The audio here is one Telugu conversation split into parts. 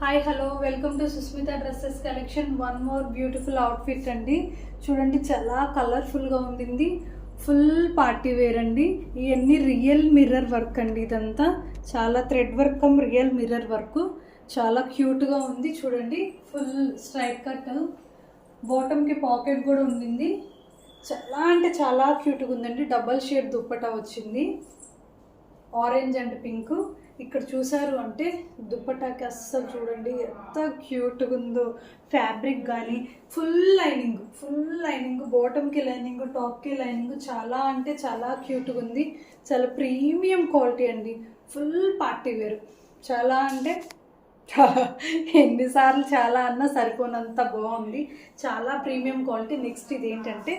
Hi hello welcome to Sushmita dresses collection one more beautiful outfit అండి. చూడండి చాలా కలర్ఫుల్గా ఉండింది. ఫుల్ పార్టీ వేర్ అండి. ఇవన్నీ రియల్ మిర్రర్ వర్క్ అండి ఇదంతా. చాలా thread work cum real mirror work చాలా క్యూట్గా ఉంది. చూడండి ఫుల్ స్ట్రైట్ కట్ బాటమ్కి పాకెట్ కూడా ఉండింది. చాలా అంటే చాలా క్యూట్గా ఉందండి. డబల్ షేడ్ దుప్పటా వచ్చింది. ఆరెంజ్ అండ్ పింక్ ఇక్కడ చూసారు అంటే దుప్పటాకి అస్సలు చూడండి ఎంత క్యూట్గా ఉందో ఫ్యాబ్రిక్ కానీ ఫుల్ లైనింగ్ ఫుల్ లైనింగ్ బాటమ్కి లైనింగ్ టాప్కి లైనింగ్ చాలా అంటే చాలా క్యూట్గా ఉంది చాలా ప్రీమియం క్వాలిటీ అండి. ఫుల్ పార్టీ వేర్ చాలా అంటే చాలా ఎన్నిసార్లు చాలా అన్నా సరిపోనంత బాగుంది. చాలా ప్రీమియం క్వాలిటీ నెక్స్ట్ ఇది ఏంటంటే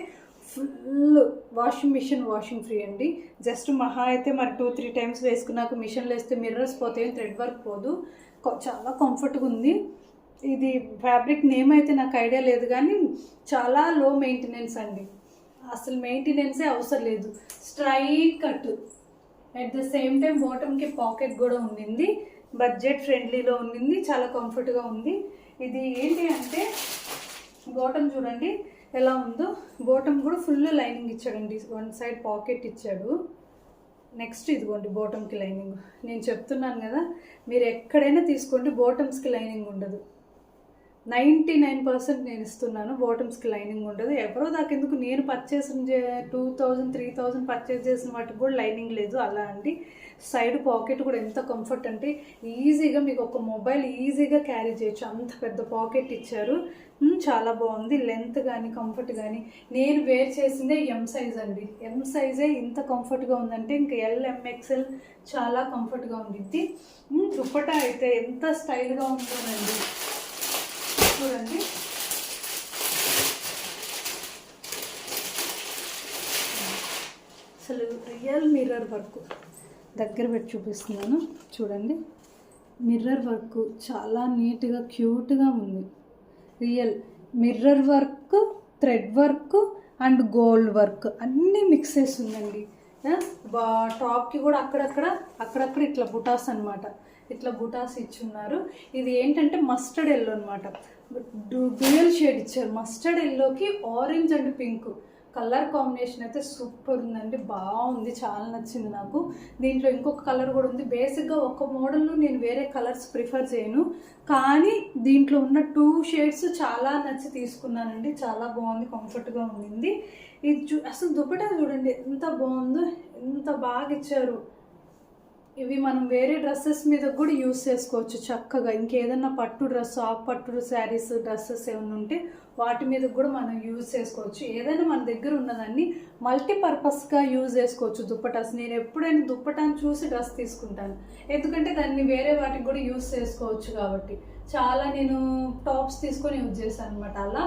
full washing machine washing free అండి. జస్ట్ మహా అయితే మరి టూ త్రీ టైమ్స్ వేసుకున్నాక మిషన్లు వేస్తే మిర్రర్స్ పోతాయి థ్రెడ్ వర్క్ పోదు. చాలా కంఫర్ట్గా ఉంది. ఇది ఫ్యాబ్రిక్ నేమ్ అయితే నాకు ఐడియా లేదు కానీ చాలా లో మెయింటెనెన్స్ అండి. అసలు మెయింటెనెన్సే అవసరం లేదు. Straight cut. At the same time బాటమ్కి pocket కూడా ఉండింది. బడ్జెట్ ఫ్రెండ్లీలో ఉండింది చాలా కంఫర్ట్గా ఉంది. ఇది ఏంటి అంటే బాటమ్ చూడండి. ఎలా ఉందో. బాటమ్ కూడా ఫుల్ లైనింగ్ ఇచ్చాడండి. వన్ సైడ్ పాకెట్ ఇచ్చాడు. నెక్స్ట్ ఇదిగోండి బోటమ్కి లైనింగ్ నేను చెప్తున్నాను కదా మీరు ఎక్కడైనా తీసుకోండి బోటమ్స్కి లైనింగ్ ఉండదు. నైంటీ నైన్ పర్సెంట్ నేను ఇస్తున్నాను. బాటమ్స్కి లైనింగ్ ఉండదు. ఎవరో దాకెందుకు నేను purchase two thousand three thousand purchase చేసిన వాటికి కూడా లైనింగ్ లేదు. అలా అండి. సైడ్ పాకెట్ కూడా ఎంత కంఫర్ట్ అంటే ఈజీగా మీకు ఒక మొబైల్ ఈజీగా క్యారీ చేయొచ్చు. అంత పెద్ద పాకెట్ ఇచ్చారు. చాలా బాగుంది. లెంత్ కానీ కంఫర్ట్ కానీ నేను వేర్ చేసిందే ఎం సైజ్ అండి. ఎం సైజే ఇంత కంఫర్ట్గా ఉందంటే ఇంకా ఎల్ ఎంఎక్స్ఎల్ చాలా కంఫర్ట్గా ఉండిద్ది దుప్పట అయితే ఎంత స్టైల్గా ఉంటుందండి. చూడండి. అసలు రియల్ మిర్రర్ వర్క్ దగ్గర పెట్టి చూపిస్తున్నాను. చూడండి. మిర్రర్ వర్క్ చాలా నీట్గా క్యూట్గా ఉంది. Real mirror work thread work and gold work అన్నీ మిక్స్ చేసి ఉందండి. బా టాప్కి కూడా అక్కడక్కడ అక్కడక్కడ ఇట్లా బుటాస్ అనమాట ఇట్లా బుటాస్ ఇచ్చున్నారు ఇది ఏంటంటే మస్టర్డ్ ఎల్లో అనమాట డ్యూయల్ షేడ్ ఇచ్చారు. మస్టర్డ్ ఎల్లోకి orange and pink. Colour combination అయితే సూపర్ ఉందండి. బాగుంది. చాలా నచ్చింది నాకు. దీంట్లో ఇంకొక కలర్ కూడా ఉంది. బేసిక్గా ఒక మోడల్లో నేను వేరే కలర్స్ ప్రిఫర్ చేయను. కానీ దీంట్లో ఉన్న టూ షేడ్స్ చాలా నచ్చి తీసుకున్నానండి. చాలా బాగుంది. కంఫర్ట్గా ఉండింది. ఇది చూ అసలు దుప్పట చూడండి. ఎంత బాగుందో ఎంత బాగా ఇచ్చారు. ఇవి మనం వేరే డ్రెస్సెస్ మీద కూడా యూస్ చేసుకోవచ్చు చక్కగా. ఇంకేదన్నా పట్టు డ్రెస్ ఆఫ్ పట్టు శారీస్ డ్రెస్సెస్ ఏమైనా ఉంటే వాటి మీద కూడా మనం యూజ్ చేసుకోవచ్చు. ఏదైనా మన దగ్గర ఉన్నదాన్ని మల్టీపర్పస్గా యూజ్ చేసుకోవచ్చు. దుప్పటాస్. నేను ఎప్పుడైనా దుప్పటాన్ని చూసి డ్రెస్ తీసుకుంటాను. ఎందుకంటే దాన్ని వేరే వాటికి కూడా యూజ్ చేసుకోవచ్చు కాబట్టి. చాలా నేను టాప్స్ తీసుకొని యూజ్ చేశాను అనమాట అలా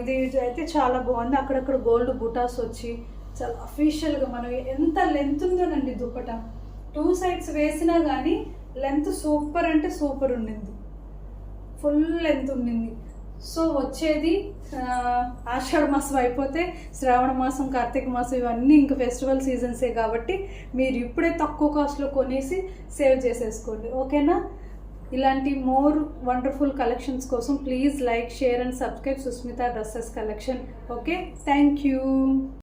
ఇది అయితే చాలా బాగుంది. అక్కడక్కడ గోల్డ్ బుటాస్ వచ్చి చాలా అఫీషియల్గా మనం ఎంత లెంత్ ఉందోనండి దుప్పటా. టూ సైడ్స్ వేసినా కానీ లెంత్ సూపర్ అంటే సూపర్ ఉండింది. ఫుల్ లెంత్ ఉండింది. సో వచ్చేది ఆషాఢ మాసం అయిపోతే శ్రావణ మాసం కార్తీక మాసం ఇవన్నీ ఇంకా ఫెస్టివల్ సీజన్సే కాబట్టి మీరు ఇప్పుడే తక్కువ కాస్ట్లో కొనేసి సేవ్ చేసేసుకోండి. ఓకేనా? ఇలాంటి మోర్ వండర్ఫుల్ కలెక్షన్స్ కోసం please like share and subscribe Sushmita dresses collection. Okay? Thank you.